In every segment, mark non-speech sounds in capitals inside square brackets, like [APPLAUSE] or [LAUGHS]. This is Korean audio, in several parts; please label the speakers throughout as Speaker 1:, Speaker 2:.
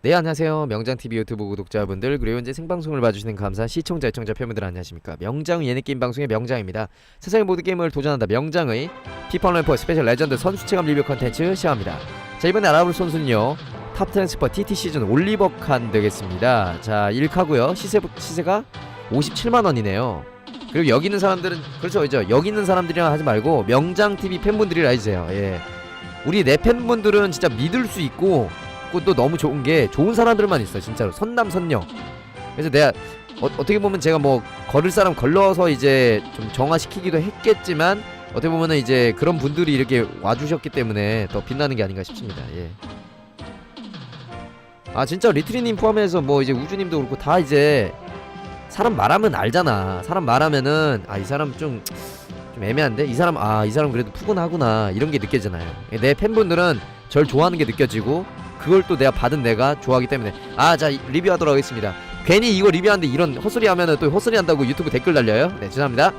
Speaker 1: 네 안녕하세요. 명장TV 유튜브 구독자분들 그리고 현재 생방송을 봐주시는 감사한 시청자 시청자 팬분들 안녕하십니까? 명장 예능게임 방송의 명장입니다. 세상의 모든 게임을 도전한다. 명장의 피파 온라인4 스페셜 레전드 선수체감 리뷰 컨텐츠 시작합니다. 자 이번에 알아볼 선수는요. 탑 트랜스퍼 TT 시즌 올리버 칸 되겠습니다. 자 1카고요. 시세, 시세가 57만원이네요. 그리고 여기 있는 사람들은 그렇죠. 그죠 여기 있는 사람들이랑 하지 말고 명장TV 팬분들이라 해주세요. 예. 우리 내 팬분들은 진짜 믿을 수 있고 그또 너무 좋은 게 좋은 사람들만 있어 진짜로. 선남 선녀. 그래서 내가 어, 어떻게 보면 제가 뭐 걸을 사람 걸러서 이제 좀 정화시키기도 했겠지만 어떻게 보면은 이제 그런 분들이 이렇게 와주셨기 때문에 더 빛나는 게 아닌가 싶습니다. 예. 아 진짜 리트리님 포함해서 뭐 이제 우주님도 그렇고 다 이제 사람 말하면 알잖아. 사람 말하면은 아 이 사람 좀좀 애매한데? 이 사람 아 이 사람 그래도 푸근하구나. 이런 게 느껴지잖아요? 예, 내 팬분들은 절 좋아하는 게 느껴지고 그걸 또 내가 받은 내가 좋아하기 때문에. 아 자 리뷰하도록 하겠습니다. 괜히 이거 리뷰하는데 이런 헛소리 하면은 또 헛소리 한다고 유튜브 댓글 달려요? 네 죄송합니다.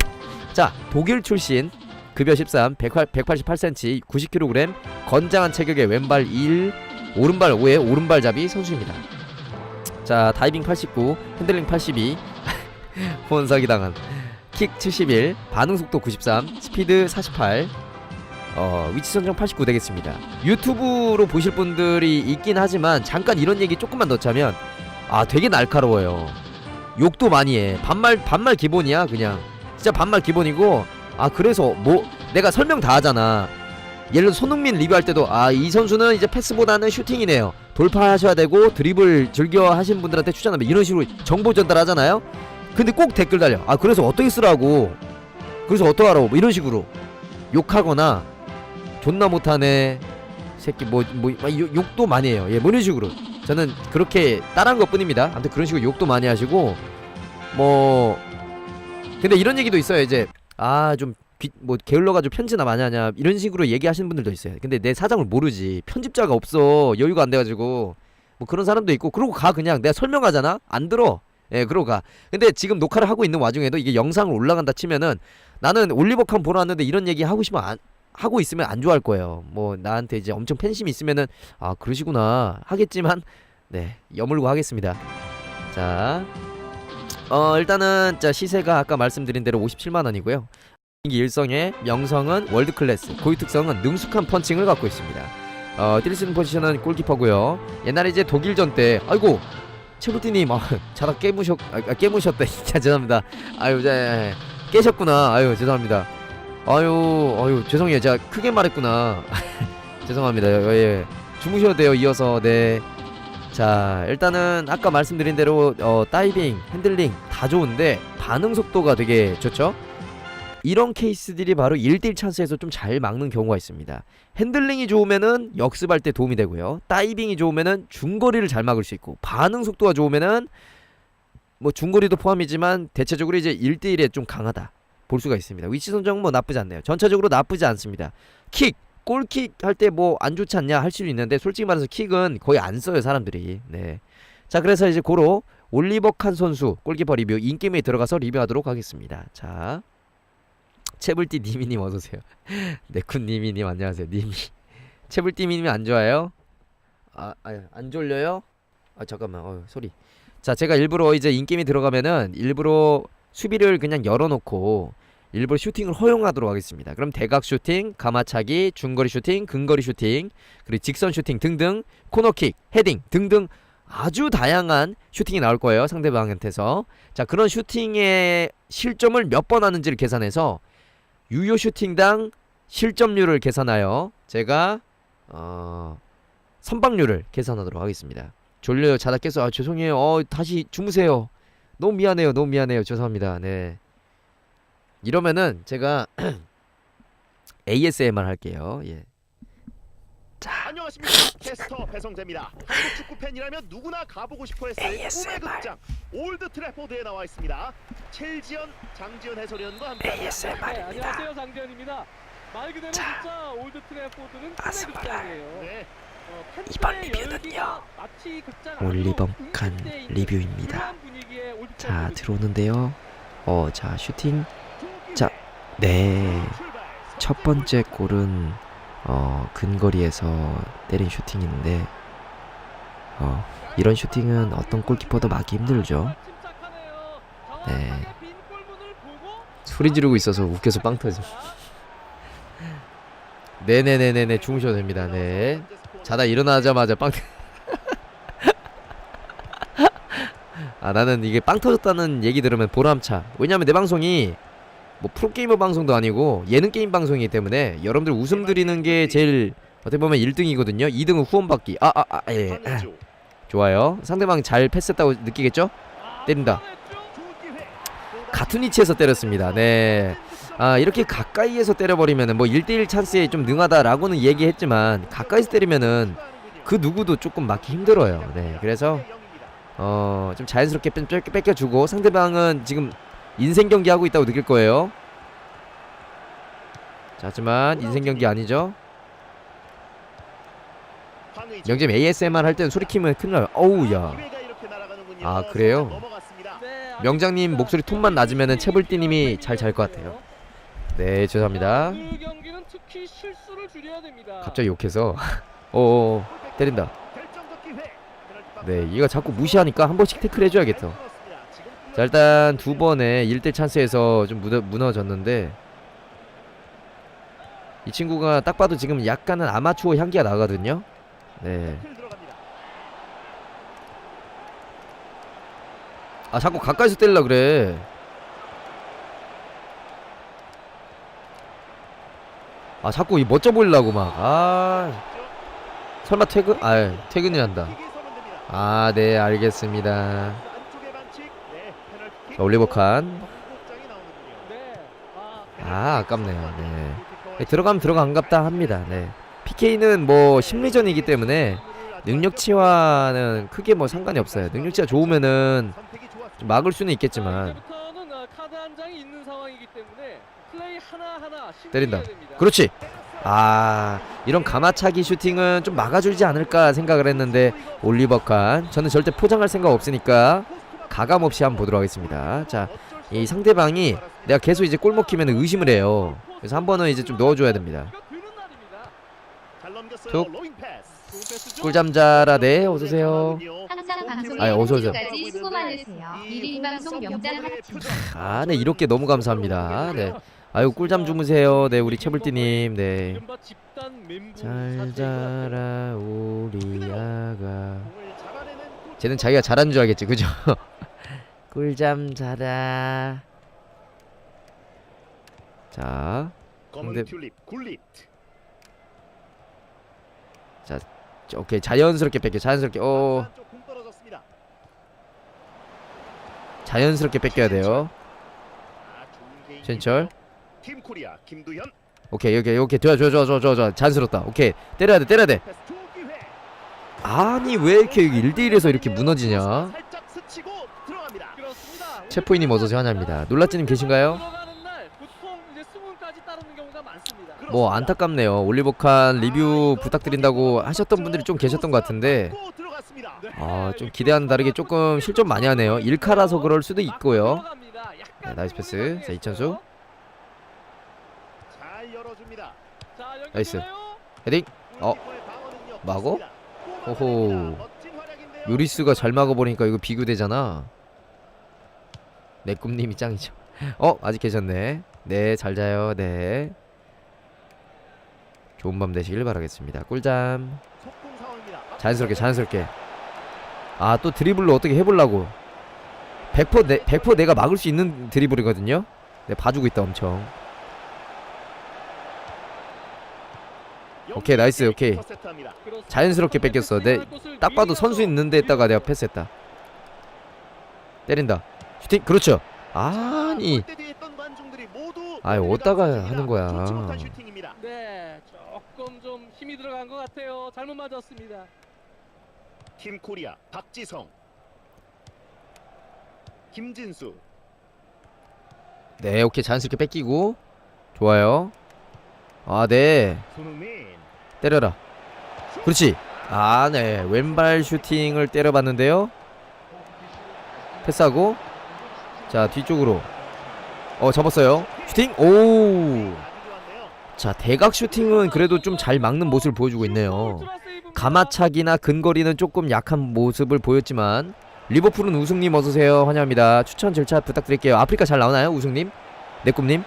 Speaker 1: 자 독일 출신 급여 13 188cm 90kg 건장한 체격의 왼발 1 오른발 5에 오른발잡이 선수입니다. 자 다이빙 89 핸들링 82 [LAUGHS] 혼사기 당한. 킥 71 반응 속도 93 스피드 48 어, 위치 선정 89 되겠습니다. 유튜브로 보실 분들이 있긴 하지만 잠깐 이런 얘기 조금만 넣자면 아 되게 날카로워요. 욕도 많이 해. 반말 반말 기본이야 그냥. 진짜 반말 기본이고 아 그래서 뭐 내가 설명 다 하잖아. 예를 들어 손흥민 리뷰할 때도 아 이 선수는 이제 패스보다는 슈팅이네요. 돌파하셔야 되고 드리블 즐겨 하시는 분들한테 추천하면 이런 식으로 정보 전달하잖아요. 근데 꼭 댓글 달려. 아 그래서 어떻게 쓰라고. 그래서 어떡하라고 뭐 이런 식으로 욕하거나 존나 못하네. 새끼 뭐뭐 욕도 많이 해요. 예 뭐 이런 식으로. 저는 그렇게 따라한 것 뿐입니다. 아무튼 그런 식으로 욕도 많이 하시고 뭐 근데 이런 얘기도 있어요. 이제 아좀 뭐 게을러가지고 편지나 많이 하냐 이런 식으로 얘기하시는 분들도 있어요. 근데 내 사정을 모르지. 편집자가 없어. 여유가 안 돼가지고. 뭐 그런 사람도 있고 그러고 가 그냥. 내가 설명하잖아? 안 들어. 예 그러고 가. 근데 지금 녹화를 하고 있는 와중에도 이게 영상을 올라간다 치면은 나는 올리버칸 보러 왔는데 이런 얘기 하고 싶으면 안 하고 있으면 안 좋아할 거예요. 뭐 나한테 이제 엄청 팬심이 있으면은 아 그러시구나 하겠지만 네 여물고 하겠습니다. 자, 어 일단은 자 시세가 아까 말씀드린 대로 57만 원이고요. 일성의 명성은 월드 클래스, 고유 특성은 능숙한 펀칭을 갖고 있습니다. 어뛸 포지션은 골키퍼고요. 옛날에 이제 독일전 때 아이고 채부띠님 아, [LAUGHS] 자다 깨무셨 아, 깨무셨다 진짜 [LAUGHS] 죄송합니다. 아유 자 깨셨구나. 아유 죄송합니다. 아유, 아유, 죄송해요. 제가 크게 말했구나. [LAUGHS] 죄송합니다. 어, 예. 주무셔도 돼요. 이어서. 네. 자, 일단은 아까 말씀드린 대로 어, 다이빙, 핸들링 다 좋은데 반응 속도가 되게 좋죠? 이런 케이스들이 바로 1대1 찬스에서 좀 잘 막는 경우가 있습니다. 핸들링이 좋으면은 역습할 때 도움이 되고요. 다이빙이 좋으면은 중거리를 잘 막을 수 있고 반응 속도가 좋으면은 뭐 중거리도 포함이지만 대체적으로 이제 1대1에 좀 강하다. 볼 수가 있습니다. 위치 선정은 뭐 나쁘지 않네요. 전체적으로 나쁘지 않습니다. 킥, 골킥 할 때 뭐 안 좋지 않냐 할 수도 있는데 솔직히 말해서 킥은 거의 안 써요 사람들이. 네. 자 그래서 이제 고로 올리버 칸 선수 골키퍼 리뷰 인게임에 들어가서 리뷰하도록 하겠습니다. 자 채불띠 니미님 어서오세요. [LAUGHS] 네쿤 니미님 안녕하세요. 니미 [LAUGHS] 채불띠 님이 안 좋아요? 아, 아, 안 졸려요? 아 잠깐만, 어 소리. 자 제가 일부러 이제 인게임에 들어가면은 일부러 수비를 그냥 열어놓고 일부러 슈팅을 허용하도록 하겠습니다. 그럼 대각 슈팅, 가마차기, 중거리 슈팅, 근거리 슈팅, 그리고 직선 슈팅 등등, 코너킥, 헤딩 등등 아주 다양한 슈팅이 나올 거예요. 상대방한테서. 자, 그런 슈팅의 실점을 몇 번 하는지를 계산해서 유효 슈팅당 실점률을 계산하여 제가 어 선방률을 계산하도록 하겠습니다. 졸려요. 자다 깼어. 아, 죄송해요. 어, 다시 주무세요. 너무 미안해요. 너무 미안해요. 죄송합니다. 네. 이러면은 제가 [CLEARS THROAT] ASMR 할게요. 예.
Speaker 2: 안녕하십니까 캐스터 배성재입니다. 한국 축구 팬이라면 누구나 가보고 싶어했을 꿈의 극장 올드 트래포드에 나와 있습니다. 첼지연 장지연 해설위원과 함께합니다.
Speaker 3: 네, 안녕하세요 장재현입니다. 말 그대로 진짜 올드 트래포드는 꿈의 극장이에요.
Speaker 2: 네,
Speaker 3: 어, 팬들의
Speaker 1: 이번 리뷰는요,
Speaker 3: 열기가 마치 극장 안으로
Speaker 1: 올리범 칸
Speaker 3: 응축돼 있는
Speaker 1: 리뷰입니다.
Speaker 3: 그러한 올드
Speaker 1: 자. 들어오는데요. 어, 자, 슈팅. 자, 네. 첫 번째 골은 어, 근거리에서 때린 슈팅인데 어, 이런 슈팅은 어떤 골키퍼도 막기 힘들죠. 네. 소리 지르고 있어서 웃겨서 빵 터져. [LAUGHS] 네네네네네 주무셔도 됩니다. 네. 자다 일어나자마자 빵. 터- 아 나는 이게 빵 터졌다는 얘기 들으면 보람차. 왜냐면 내 방송이 뭐 프로게이머 방송도 아니고 예능 게임 방송이기 때문에 여러분들 웃음 드리는 게 제일 어떻게 보면 1등이거든요. 2등은 후원받기. 아 아 아 예.
Speaker 2: 황의조. [LAUGHS]
Speaker 1: 좋아요. 상대방 잘 패스했다고 느끼겠죠? 때린다. 같은 위치에서 때렸습니다. 네. 아 이렇게 가까이에서 때려버리면은 뭐 1대1 찬스에 좀 능하다라고는 얘기했지만 가까이서 때리면은 그 누구도 조금 막기 힘들어요. 네. 그래서 어 좀 자연스럽게 뺏, 뺏겨주고 상대방은 지금 인생 경기 하고 있다고 느낄 거예요. 자, 하지만 인생 경기 아니죠. 영잼 ASMR 할 때는 소리 키면 큰일 나요. 어우야.
Speaker 2: 이렇게 날아가는군요.
Speaker 1: 아, 그래요? 명장님 목소리 톤만 낮으면은 채불띠님이 잘 잘 것 같아요. 네, 죄송합니다.
Speaker 3: 그.
Speaker 1: 갑자기 욕해서 [LAUGHS] 어 때린다.
Speaker 2: 결정적 기회. 페널티 박스.
Speaker 1: 네, 얘가 자꾸 무시하니까 한 번씩 태클 해줘야겠어. 자, 일단 두 번의 1대 찬스에서 좀 무너, 무너졌는데 이 친구가 딱 봐도 지금 약간은 아마추어 향기가 나거든요. 네. 아 자꾸 가까이서 때리려 그래. 아 자꾸 이 멋져 보이려고 막. 아 설마 퇴근? 아 퇴근이란다. 아 네 알겠습니다. 자, 올리버 칸.
Speaker 3: 아,
Speaker 1: 아 아깝네요. 네. 네, 들어가면 들어간갑다 합니다. 네. PK는 뭐 심리전이기 때문에 능력치와는 크게 뭐 상관이 없어요. 능력치가 좋으면은 막을 수는
Speaker 3: 자,
Speaker 1: 있겠지만
Speaker 3: 아, 하나
Speaker 1: 때린다. 그렇지. 아 이런 가마차기 슈팅은 좀 막아주지 않을까 생각을 했는데 올리버 칸 저는 절대 포장할 생각 없으니까 가감 없이 한번 보도록 하겠습니다. 자 이 상대방이 내가 계속 이제 골 먹히면 의심을 해요. 그래서 한 번은 이제 좀 넣어줘야 됩니다. 툭. 꿀잠자라 네 어서오세요. 어서 오세요. 아, 네 이렇게 너무 감사합니다. 네. 아유 꿀잠 주무세요. 네 우리 채불띠님. 네. 잘 자라 우리 아가. 쟤는 자기가 잘한 줄 알겠지, 그죠? [LAUGHS] 꿀잠 자라. 자, 근데-. 자, 오케이 자연스럽게 뺏겨, 자연스럽게. 어. 자연스럽게 뺏겨야 돼요.
Speaker 2: 아.
Speaker 1: 신철.
Speaker 2: 팀 코리아 김두현.
Speaker 1: 오케이, 오케이, 오케이, 좋아, 좋아, 좋아, 좋아, 좋아, 좋아. 자연스럽다. 오케이, 때려야 돼, 때려야 돼.
Speaker 2: 패스 두 기회.
Speaker 1: 아니 왜 이렇게 1대1에서 이렇게 무너지냐?
Speaker 2: 살짝 스치고 들어갑니다.
Speaker 3: 그렇습니다.
Speaker 1: 셰프이님 어서 오세요 환영합니다. 놀라찌님 계신가요?
Speaker 3: 들어가는 날 보통 이제 수문까지 따르는 경우가 많습니다.
Speaker 1: 뭐 안타깝네요. 올리버칸 리뷰 부탁드린다고 하셨던 분들이 좀 계셨던 것 같은데
Speaker 2: 맞고 들어갔습니다.
Speaker 1: 아 좀 기대와는 다르게 조금 실점 많이 하네요. 일카라서 그럴 수도 있고요.
Speaker 3: 들어갑니다. 약간
Speaker 1: 네, 나이스 패스. 자, 이천수.
Speaker 2: 잘 열어줍니다.
Speaker 3: 자, 여기
Speaker 1: 나이스. 헤딩. 어, 막어?
Speaker 2: 활약인데요.
Speaker 1: 요리스가 잘 막아보니까 이거 비교되잖아. 내 꿈님이 짱이죠. [LAUGHS] 어 아직 계셨네. 네 잘 자요. 네. 좋은 밤 되시길 바라겠습니다. 꿀잠. 자연스럽게 자연스럽게. 아 또 드리블로 어떻게 해보려고. 100% 내, 100% 내가 막을 수 있는 드리블이거든요. 네 봐주고 있다 엄청. 오케이, 나이스, 오케이. 자연스럽게 뺏겼어. 내 딱 봐도 선수 있는 데다가 내가 패스했다. 때린다. 슈팅 그렇죠. 아니 아이, 어디다가. 하는 거야.
Speaker 2: 슈팅입니다.
Speaker 3: 네, 조금 좀 힘이 들어간 것 같아요. 잘못 맞았습니다.
Speaker 2: 팀 코리아 박지성 김진수
Speaker 1: 네 오케이 자연스럽게 뺏기고 좋아요. 아네
Speaker 2: 손흥민
Speaker 1: 때려라. 그렇지. 아 네 왼발 슈팅을 때려봤는데요. 패스하고 자 뒤쪽으로 어 잡았어요. 슈팅 오. 자 대각 슈팅은 그래도 좀 잘 막는 모습을 보여주고 있네요. 가마차기나 근거리는 조금 약한 모습을 보였지만 리버풀은 우승님 어서오세요 환영합니다 추천 절차 부탁드릴게요 아프리카 잘 나오나요 우승님 내꿈님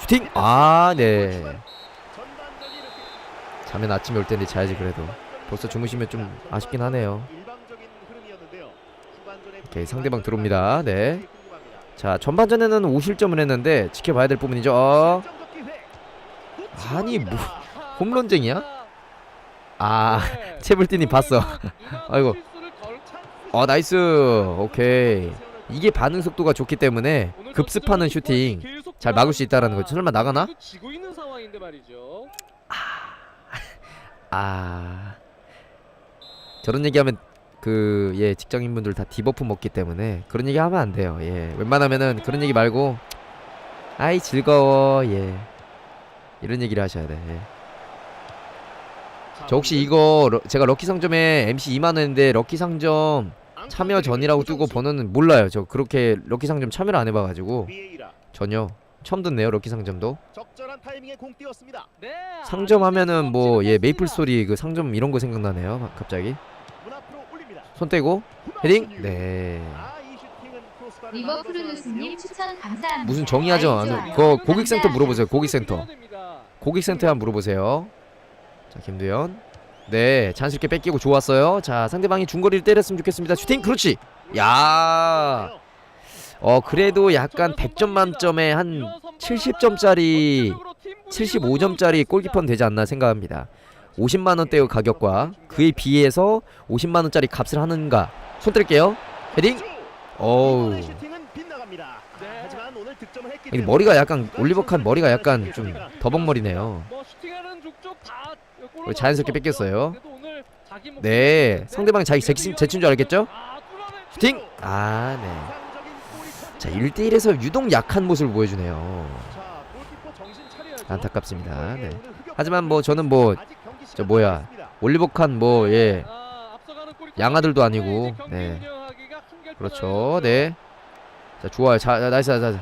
Speaker 1: 슈팅 아네
Speaker 2: 전반전이 이렇게
Speaker 1: 자면 아침에 올 텐데 자야지 그래도 벌써 주무시면 좀 아쉽긴 하네요 오케이, 상대방 들어옵니다. 네. 자 전반전에는 5실점을 했는데 지켜봐야 될 부분이죠 어. 아니, 뭐-. 홈런쟁이야? 아 [LAUGHS] 채불띠님 봤어 [LAUGHS] 아이고. 어 나이스 오케이 이게 반응 속도가 좋기 때문에 급습하는 슈팅 잘 막을 수 있다라는 거죠. 설마 나가나?
Speaker 3: 지고 있는 상황인데 말이죠.
Speaker 1: 아. 저런 얘기하면 그 예 직장인분들 다 디버프 먹기 때문에 그런 얘기 하면 안 돼요. 예. 웬만하면은 그런 얘기 말고 아이 즐거워. 예. 이런 얘기를 하셔야 돼. 예. 저 혹시 이거 러- 제가 럭키 상점에 MC 2만 원인데 럭키 상점 참여 전이라고 뜨고 번호는 몰라요. 저 그렇게 럭키 상점 참여를 안 해봐가지고. 전혀 처음 듣네요 럭키 상점도.
Speaker 2: 적절한 타이밍에 공 띄웠습니다.
Speaker 3: 네,
Speaker 1: 상점 하면은 뭐 예 메이플 스토리 그 상점 이런 거 생각나네요 갑자기.
Speaker 2: 문 앞으로 올립니다.
Speaker 1: 손 떼고 헤딩? 네.
Speaker 2: 아.
Speaker 4: 우수님 추천 감사합니다.
Speaker 1: 무슨 정의하죠?
Speaker 4: 좋아요.
Speaker 1: 그거 고객센터 물어보세요
Speaker 3: 네,
Speaker 1: 고객센터. 고객센터에 한번 물어보세요. 자 김두현. 네 자연스럽게 뺏기고 좋았어요. 자 상대방이 중거리를 때렸으면 좋겠습니다. 슈팅 그렇지. 야 어 그래도 약간 100점 만점에 한 70점짜리 75점짜리 골키퍼는 되지 않나 생각합니다. 50만원대의 가격과 그에 비해서 50만원짜리 값을 하는가? 손 뗄게요. 헤딩. 어우. 머리가 약간 올리버 칸 머리가 약간 좀 더벅머리네요. 자연스럽게 뺏겼어요. 네. 상대방이 자기 제친, 줄 알겠죠? 슈팅! 아네 자
Speaker 2: 터집니다.
Speaker 1: 1대1에서 유독 약한 모습을 보여주네요
Speaker 2: 자.
Speaker 1: 안타깝습니다 네.
Speaker 2: 흑역
Speaker 1: 하지만 뭐 저는 뭐 저 뭐야. 올리버 칸뭐예
Speaker 3: 아,
Speaker 1: 양아들도 아니고, 네. 그렇죠. 네자 좋아요 자 자, 나이스
Speaker 3: 자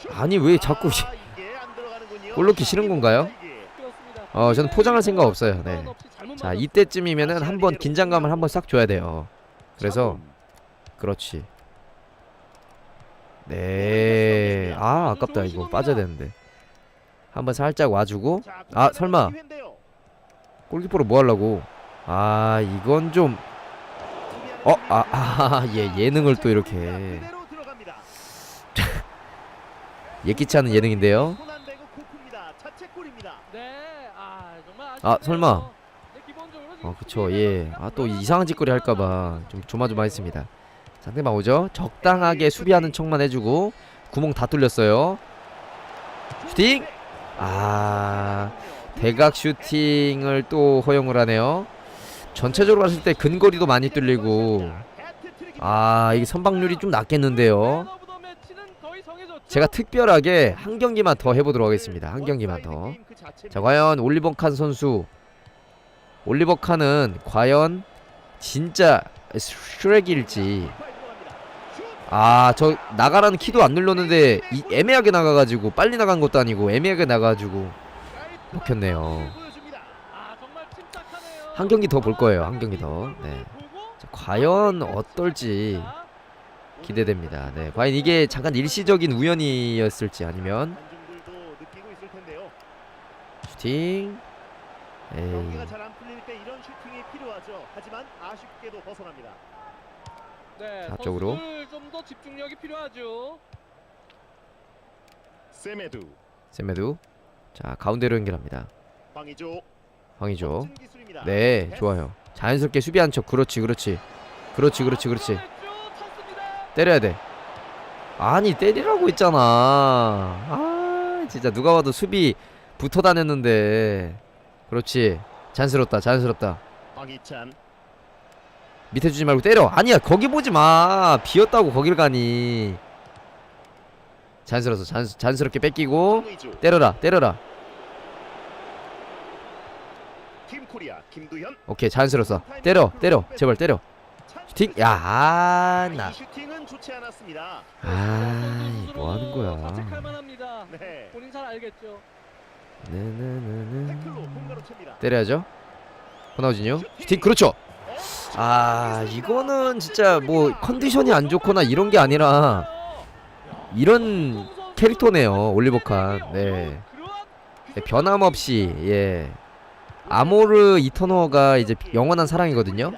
Speaker 2: 슛.
Speaker 1: 아니 왜 자꾸
Speaker 2: 아, 이게 [LAUGHS] 안 들어가는군요.
Speaker 1: 골 넣기 싫은 건가요? 어 저는 포장할 생각 없어요 네. 자. 이때쯤이면은 한번 긴장감을 한번 싹 줘야 돼요 그래서 그렇지 네 아 아깝다 이거 빠져야 되는데 한번 살짝 와주고
Speaker 2: 자,
Speaker 1: 아,
Speaker 2: 골
Speaker 1: 설마. 골키퍼로 뭐 하려고 아 이건 좀 어, 아, 아, 예, 예능을 또 이렇게. [LAUGHS] 예기치 않은 예능인데요.
Speaker 3: 네, 아
Speaker 1: 아. 설마.
Speaker 3: 네,
Speaker 1: 어, 그쵸, 예. 아, 또 이상한 짓거리 할까봐 좀 조마조마했습니다. 상대방 오죠? 적당하게 수비하는 척만 해주고 구멍 다 뚫렸어요. 슈팅! 아, 대각 슈팅을 또 허용을 하네요. 전체적으로 봤을 때 근거리도 많이 뚫리고 아, 이게 선방률이 좀 낮겠는데요. 제가 특별하게 한 경기만 더 해보도록 하겠습니다. 한 경기만 더. 자 과연 올리버 칸 선수 올리버 칸은 과연 진짜 슈렉일지 아 저 나가라는 키도 안 눌렀는데 이 애매하게 나가가지고 빨리 나간 것도 아니고 애매하게 나가가지고 먹혔네요. 한 경기 더 볼 거예요 한 경기 더 네. 자, 과연 어떨지 기대됩니다 네 과연 이게 잠깐 일시적인 우연이었을지 아니면. 슈팅 에이
Speaker 2: 잘안 풀릴 때 이런 슈팅이 필요하죠. 하지만 아쉽게도 벗어납니다.
Speaker 3: 네,
Speaker 1: 앞쪽으로.
Speaker 3: 좀더 집중력이 필요하죠.
Speaker 2: 세메두,
Speaker 1: 세메두. 자 가운데로 연결합니다.
Speaker 2: 멋진 기술입니다.
Speaker 1: 네. 좋아요. 자연스럽게 수비한 척. 그렇지 그렇지. 그렇지 그렇지 그렇지. 때려야 돼. 아니 때리라고 했잖아. 아 진짜 누가 봐도 수비 붙어 다녔는데. 그렇지. 자연스럽다 자연스럽다.
Speaker 2: 황희찬,
Speaker 1: 밑에 주지 말고 때려 아니야 거기 보지 마 비었다고 거길 가니 자연스러워서 자연, 자연스럽게 뺏기고 때려라 때려라. 오케이 자연스러웠어 때려 때려 제발 때려 슈팅
Speaker 2: 야,
Speaker 1: 야나
Speaker 2: 이 슈팅은 좋지 않았습니다.
Speaker 1: 아이 뭐 하는 거야
Speaker 3: 자책할 만합니다.
Speaker 2: 네.
Speaker 3: 본인 잘 알겠죠.
Speaker 1: 네네네네.
Speaker 2: 태클로 공가로 챕니다.
Speaker 1: 때려야죠. 호나우진요. 슈팅 그렇죠. 아 이거는 진짜 뭐 컨디션이 안 좋거나 이런 게 아니라 이런 캐릭터네요 올리버 칸. 네. 네, 변함없이 예 아모르 이터너가 이제 영원한 사랑이거든요.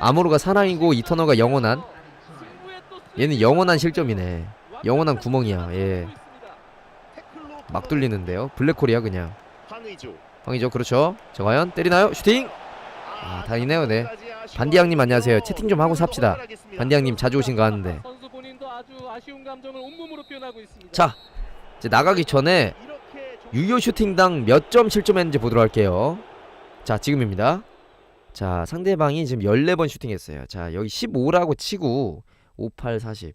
Speaker 1: 아모르가 사랑이고 이터너가 영원한 얘는 영원한 실점이네. 영원한 구멍이야. 예. 막 뚫리는데요. 블랙홀이야 그냥.
Speaker 2: 황의조.
Speaker 1: 그렇죠. 자 과연 때리나요? 슈팅. 아, 다행이네요, 네. 반디양님 안녕하세요. 채팅 좀 하고 삽시다. 반디양님 자주 오신 거 아는데. 자 이제 나가기 전에 유효 슈팅당 몇 점 실점했는지 보도록 할게요. 자, 지금입니다. 자, 상대방이 지금 14번 슈팅했어요. 자, 여기 15라고 치고 5, 8, 40.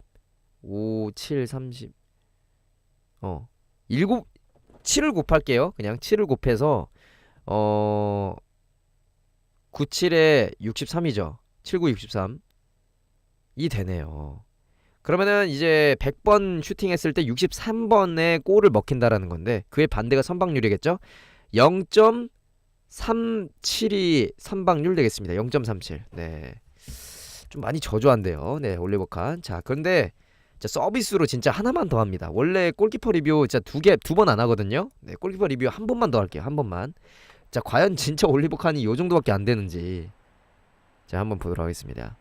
Speaker 1: 5, 7, 30. 어. 7 7을 곱할게요. 그냥 7을 곱해서 어 97에 63이죠. 79, 63. 이 되네요. 그러면은 이제 100번 슈팅했을 때 63번에 골을 먹힌다라는 건데 그의 반대가 선방률이겠죠? 0.37이 선방률 되겠습니다. 0.37. 네. 좀 많이 저조한데요. 네, 올리버 칸. 자, 그런데 자, 서비스로 진짜 하나만 더 합니다. 원래 골키퍼 리뷰 진짜 두 개 두 번 안 하거든요. 네, 골키퍼 리뷰 한 번만 더 할게요. 한 번만. 자, 과연 진짜 올리버 칸이 요 정도밖에 안 되는지 자, 한번 보도록 하겠습니다.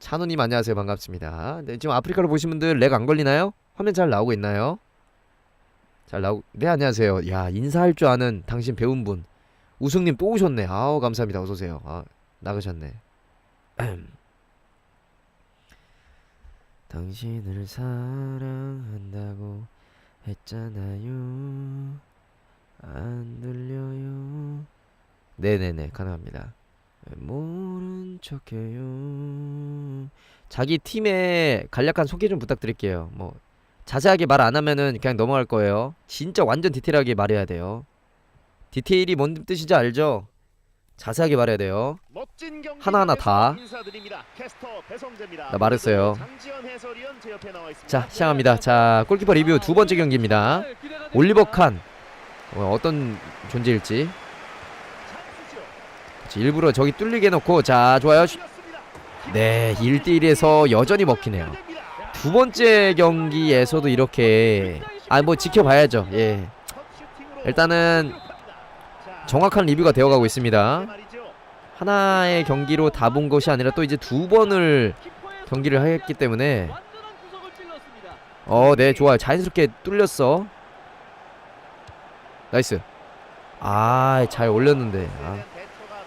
Speaker 1: 찬우님 안녕하세요 반갑습니다. 네, 지금 아프리카로 보신 분들 렉 안 걸리나요? 화면 잘 나오고 있나요? 잘 나오. 네 안녕하세요. 야 인사할 줄 아는 당신 배운 분 우승님 또 오셨네. 아우 감사합니다. 어서 오세요. 아 나가셨네. 당신을 사랑한다고 했잖아요. 안 들려요. 네네네 가능합니다. 모른 척해요. 자기 팀의 간략한 소개 좀 부탁드릴게요. 뭐 자세하게 말 안 하면은 그냥 넘어갈 거예요. 진짜 완전 디테일하게 말해야 돼요. 디테일이 뭔 뜻인지 알죠? 자세하게 말해야 돼요. 하나하나 다. 나 말했어요. 자 시작합니다. 자 골키퍼 리뷰 두 번째 경기입니다. 올리버 칸 어, 어떤 존재일지 일부러 저기 뚫리게 놓고 자 좋아요. 네 1대1에서 여전히 먹히네요. 두 번째 경기에서도 이렇게 아 뭐 지켜봐야죠. 예. 일단은
Speaker 2: 자,
Speaker 1: 정확한 리뷰가 되어가고 있습니다. 하나의 경기로 다 본 것이 아니라 또 이제 두 번을 경기를 했기 때문에 어, 네, 좋아요. 자연스럽게 뚫렸어. 나이스. 아, 잘 올렸는데. 아,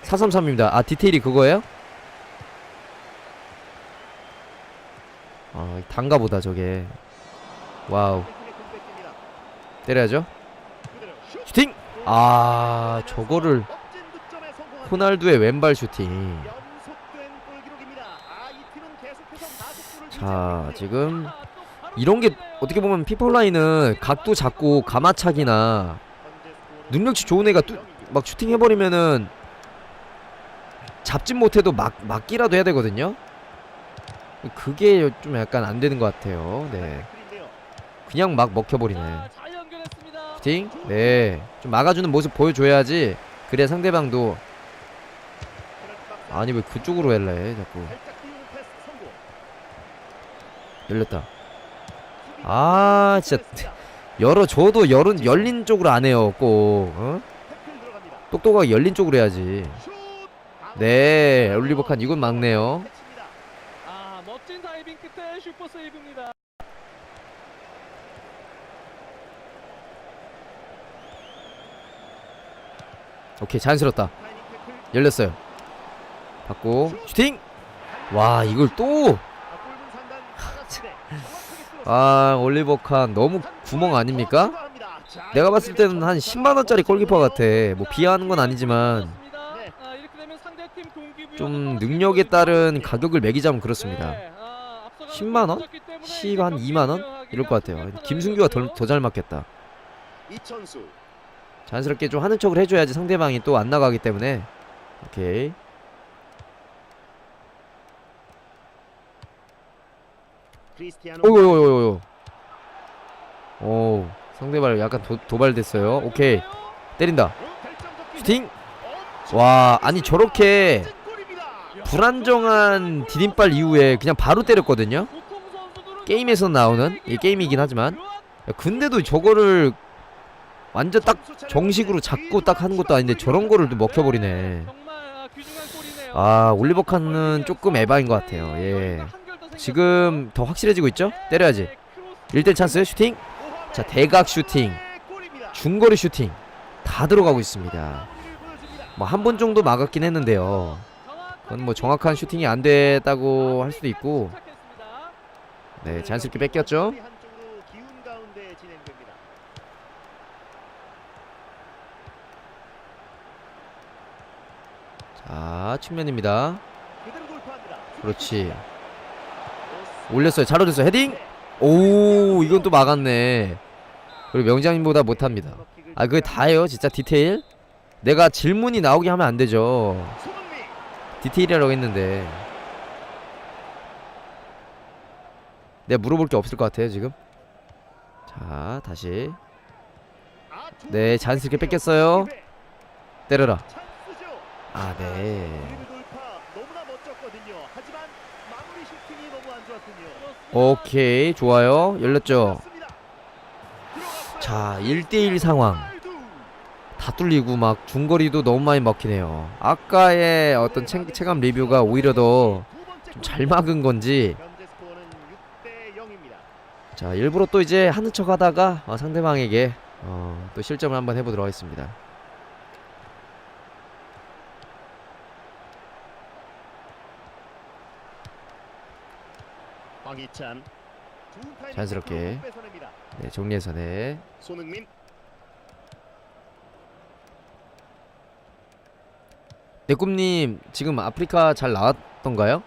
Speaker 1: 433입니다. 아, 디테일이 그거예요? 아, 단가 보다 저게. 와우. 때려야죠. 슈팅! 아, 저거를 호날두의 왼발 슈팅. 자. 지금 이런 게 어떻게 보면 피플라인은 각도 잡고 가마차기나 능력치 좋은 애가 뚜, 막 슈팅 해버리면은 잡진 못해도 막 막기라도 해야 되거든요. 그게 좀 약간 안 되는 것 같아요. 네. 그냥 막 먹혀버리네. 슈팅, 네, 좀 막아주는 모습 보여줘야지. 그래야 상대방도 아니 왜 그쪽으로 할래 자꾸. 열렸다. 아 진짜 열어줘도 열은 열린 쪽으로 안 해요 꼭. 어? 똑똑하게 열린 쪽으로 해야지.
Speaker 2: 슛!
Speaker 1: 네, 올리버 칸 이건 막네요.
Speaker 3: 아 멋진 다이빙 끝에 슈퍼 세이브입니다.
Speaker 1: 오케이 자연스럽다. 열렸어요. 받고 슈팅. 와 이걸 또.
Speaker 2: 아, 골문 상단 나갔을 때 정확하게 뚫었습니다.
Speaker 1: 아 올리버 칸 너무 구멍 아닙니까? 내가 봤을 때는 한 10만 원짜리 골키퍼 같아. 뭐 비하하는 건 아니지만 좀 능력에. 따른 가격을 매기자면 그렇습니다.
Speaker 3: 네, 아, 앞서가는
Speaker 1: 10만 원?
Speaker 3: 골 때문에
Speaker 1: 10한
Speaker 3: 경기
Speaker 1: 2만 원
Speaker 3: 운영하기가
Speaker 1: 이럴 것 같아요. 김승규가. 더 잘 맞겠다. 자연스럽게 좀 하는 척을 해줘야지 상대방이 또 안 나가기 때문에 오케이
Speaker 2: 크리스티아노.
Speaker 1: 오오오오오 오 상대발 약간 도, 도발됐어요. 오케이 때린다. 슈팅. 와 아니 저렇게. 불안정한 디딤발 이후에 그냥 바로 때렸거든요. 게임에서 나오는 이 게임이긴 하지만 야, 근데도 저거를 완전 딱 정식으로 잡고 딱 하는 것도 아닌데 저런 거를 또 먹혀버리네.
Speaker 3: 아
Speaker 1: 올리버 칸은 조금 에바인 것 같아요. 예. 지금 더 확실해지고 있죠? 때려야지. 1대 찬스 슈팅. 자 대각 슈팅, 중거리 슈팅 다 들어가고 있습니다. 뭐 한 번 정도 막았긴 했는데요. 그건 뭐 정확한 슈팅이 안 됐다고 할 수도 있고. 네 자연스럽게 뺏겼죠. 자 측면입니다. 그렇지. 올렸어요. 잘 올렸어요. 헤딩. 오 이건 또 막았네. 그리고 명장님보다 못합니다. 아 그게 다예요 진짜 디테일. 내가 질문이 나오게 하면 안 되죠. 디테일이라고 했는데 내가 물어볼 게 없을 것 같아요 지금 자 다시
Speaker 2: 아,
Speaker 1: 두네 자연스럽게 뺏겼어요 때려라
Speaker 2: 찬스죠.
Speaker 1: 아네
Speaker 2: 드리블 돌파 너무나 멋졌거든요. 하지만 마무리 슈팅이 너무 안 좋았군요.
Speaker 1: 오케이 좋아요 열렸죠. 자 1대1 상황. 다 뚫리고 막 중거리도 너무 많이 먹히네요 아까의 어떤 체, 체감 리뷰가 오히려 더 좀 잘 막은 건지
Speaker 2: 현재 스코어는 6대 0입니다.
Speaker 1: 자 일부러 또 이제 하는 척 하다가 어, 상대방에게 어, 또 실점을 한번 해보도록 하겠습니다
Speaker 2: 황희찬 좋은 타이밍
Speaker 1: 자연스럽게. 네 정리해서 네
Speaker 2: 손흥민
Speaker 1: 내꿈님 지금 아프리카 잘 나왔던가요?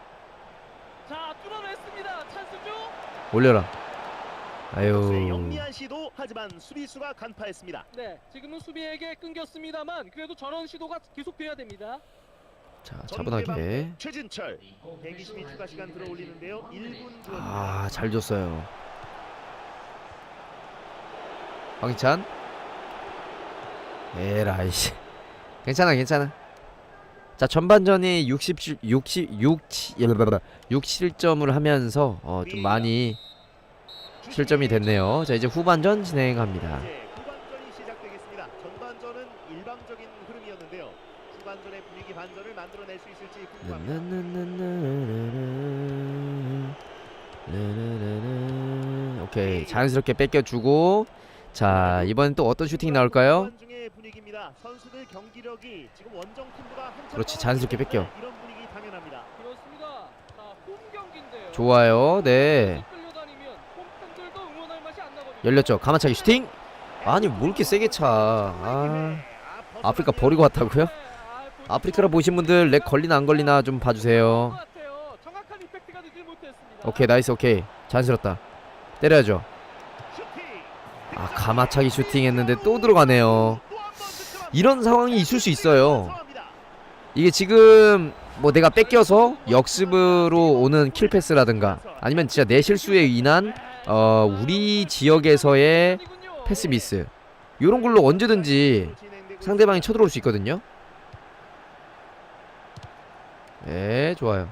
Speaker 3: 자 뚫어냈습니다. 찬스죠.
Speaker 1: 올려라 아유
Speaker 2: 영리한 시도 하지만 수비수가 간파했습니다.
Speaker 3: 네, 지금은 수비에게 끊겼습니다만 그래도 전원 시도가 계속돼야 됩니다.
Speaker 1: 자 차분하게.
Speaker 2: 최진철. 120민 추가 시간 들어올리는데요. 1분 전.
Speaker 1: 아잘 줬어요. 황희찬. 에라이씨 괜찮아 괜찮아. 자 전반전이 60 60 60 6실점을 하면서 어, 좀 많이 실점이 됐네요. 자 이제 후반전 진행합니다
Speaker 2: 이제 후반전이 시작되겠습니다. 전반전은 일방적인 흐름이었는데요. 후반전의 분위기 반전을 만들어낼 수 있을지 궁금합니다.
Speaker 1: 오케이 자연스럽게 뺏겨주고 자 이번엔 또 어떤 슈팅이 나올까요? 그렇지, 자연스럽게 뺏겨. 좋아요 네. 열렸죠 가마차기 슈팅 아니 뭘 이렇게 세게 차 아, 아프리카 버리고 왔다고요?
Speaker 3: 네, 아.
Speaker 1: 아프리카라 보신 분들 렉 걸리나 안 걸리나 좀 봐주세요. 오케이 나이스 오케이 자연스럽다 때려야죠. 아 가마차기 슈팅 했는데 또 들어가네요 이런 상황이 있을 수 있어요 이게 지금 뭐 내가 뺏겨서 역습으로 오는 킬 패스라든가 아니면 진짜 내 실수에 인한 어 우리 지역에서의 패스 미스 요런 걸로 언제든지 상대방이 쳐들어올 수 있거든요 네 좋아요.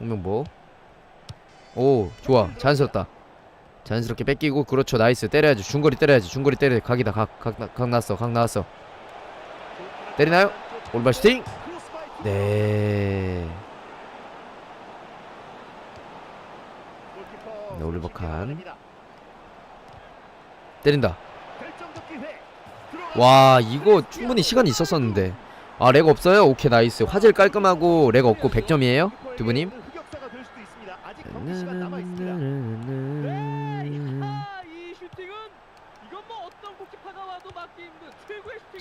Speaker 1: 홍명보 오 좋아. 자연스럽다. 자연스럽게 뺏기고 그렇죠. 나이스. 때려야지. 중거리 때려야지. 중거리 때려. 각이다. 각 각 각 났어. 각 나왔어. 때리나요? 오른발 슈팅! 네. 네, 올리버 칸. 때린다 와 이거 충분히 시간이 있었었는데 아 렉 없어요? 오케이 나이스 화질 깔끔하고 렉 없고 100점이에요? 두 분님?
Speaker 3: 이건 뭐.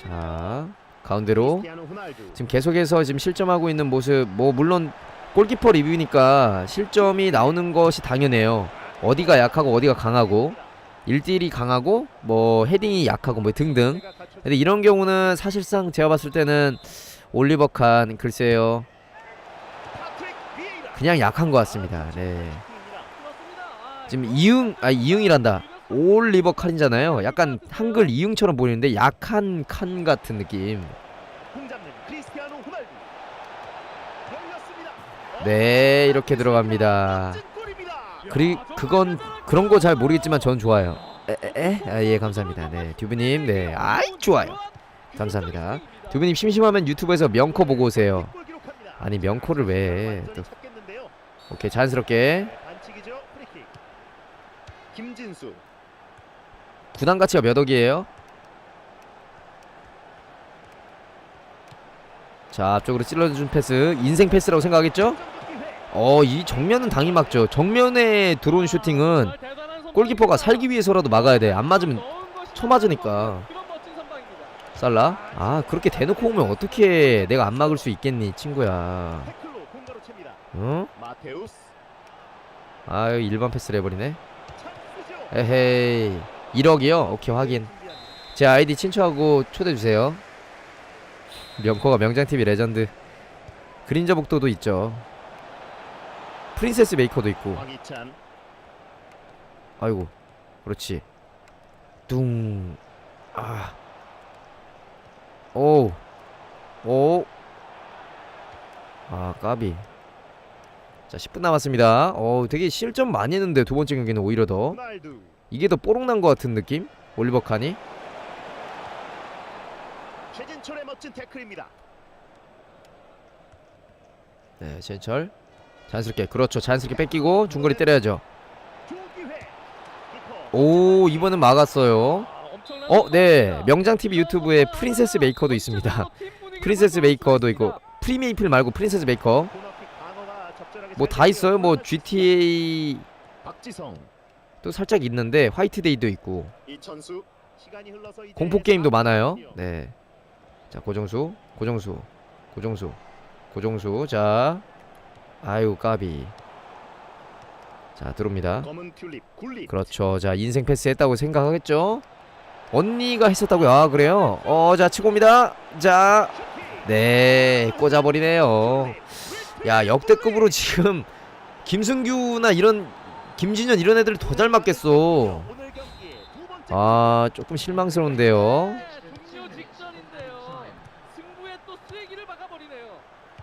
Speaker 1: 자 가운데로 지금 계속해서 지금 실점하고 있는 모습 뭐 물론 골키퍼 리뷰니까 실점이 나오는 것이 당연해요 어디가 약하고 어디가 강하고 1대1이 강하고 뭐 헤딩이 약하고 뭐 등등 근데 이런 경우는 사실상 제가 봤을 때는 올리버 칸 글쎄요 그냥 약한 것 같습니다. 네. 지금 이응 아 이응이란다. 올리버 칸이잖아요. 약간 한글 이응처럼 보이는데 약한 칸 같은 느낌. 네, 이렇게 들어갑니다. 그리 그건 그런 거 잘 모르겠지만 전 좋아요. 에에 아, 예 감사합니다. 네 듀브님 네 아이 좋아요. 감사합니다. 듀브님 심심하면 유튜브에서 명코 보고 오세요. 아니 명코를 왜 또. 오케이 자연스럽게.
Speaker 2: 김진수.
Speaker 1: 구단 가치가 몇 억이에요? 자 앞쪽으로 찔러준 패스 인생 패스라고 생각하겠죠? 어 이 정면은 당이 막죠. 정면에 들어온 슈팅은 골키퍼가 살기 위해서라도 막아야 돼. 안 맞으면 쳐맞으니까. 살라? 아 그렇게 대놓고 오면 어떻게 내가 안 막을 수 있겠니 친구야. 어? 아유 일반 패스를 해버리네. 에헤이 1억이요? 오케이 확인 제 아이디 친추하고 초대해주세요 명코가 명장TV 레전드 그린저 복도도 있죠 프린세스 메이커도 있고. 아이고 그렇지 뚱 아. 오. 오. 아, 까비. 자, 10분 남았습니다. 어, 되게 실점 많이 했는데 두 번째 경기는 오히려 더. 이게 더 뽀록 난 것 같은 느낌? 올리버 칸이?
Speaker 2: 최진철의 멋진 태클입니다.
Speaker 1: 네, 제철. 자연스럽게. 그렇죠. 자연스럽게 뺏기고 중거리 때려야죠. 오, 이번엔 막았어요. 어, 네.
Speaker 3: 선방입니다.
Speaker 1: 명장 TV 유튜브에 프린세스 메이커도 있습니다. [LAUGHS] 프린세스 메이커도 있고 프리메이플 말고 프린세스 메이커 뭐잘다 있어요. 뭐. GTA. 또 살짝 있는데 화이트데이도 있고 공포 게임도 많아요.
Speaker 2: 4분이요.
Speaker 1: 네. 자 고정수, 고정수, 고정수, 고정수. 자, 아유 까비. 자 들어옵니다. 그렇죠. 자 인생 패스 했다고 생각하겠죠? 언니가 했었다고요. 아 그래요? 어, 자 치고 옵니다. 자, 네 꽂아버리네요. 야 역대급으로 지금 김승규나 이런 김진현 이런 애들 더 잘 맞겠어. 아 조금 실망스러운데요.
Speaker 3: 네, 종료 직전인데요. 승부에 또 쐐기를 박아버리네요.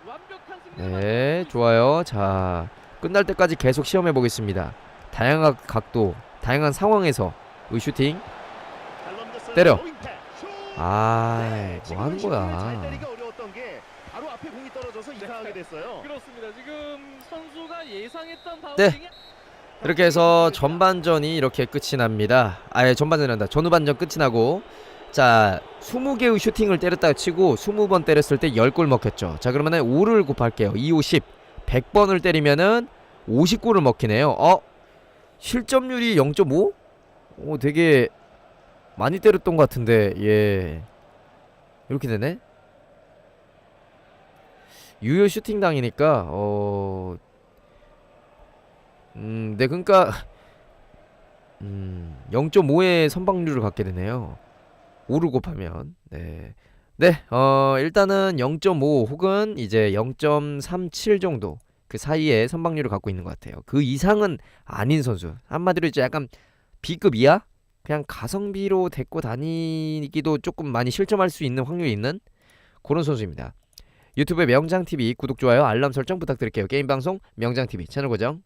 Speaker 3: 완벽한 승리.
Speaker 1: 네 좋아요. 자 끝날 때까지 계속 시험해 보겠습니다. 다양한 각도, 다양한 상황에서 의 슈팅. 때려. 아,
Speaker 2: 네,
Speaker 1: 뭐 하는 거야? 네. 이렇게 해서 전반전이 이렇게 끝이 납니다. 아예 전반전이란다. 전후반전 끝이 나고 자 20개의 슈팅을 때렸다 치고 20번 때렸을 때 10골 먹혔죠. 자 그러면은 5를 곱할게요. 2, 5, 10. 100번을 때리면은 50골을 먹히네요. 어? 실점률이 0.5? 오 되게 많이 때렸던 것 같은데 예 이렇게 되네. 유효 슈팅 당이니까 어 음, 네, 그러니까 음, 0.5의 선방률을 갖게 되네요. 5를 곱하면 네. 네, 어, 일단은 0.5 혹은 이제 0.37 정도 그 사이에 선방률을 갖고 있는 것 같아요. 그 이상은 아닌 선수. 한마디로 이제 약간 B급 이하? 그냥 가성비로 데리고 다니기도 조금 많이 실점할 수 있는 확률이 있는 그런 선수입니다. 유튜브에 명장TV 구독, 좋아요, 알람 설정 부탁드릴게요. 게임 방송 명장TV 채널 고정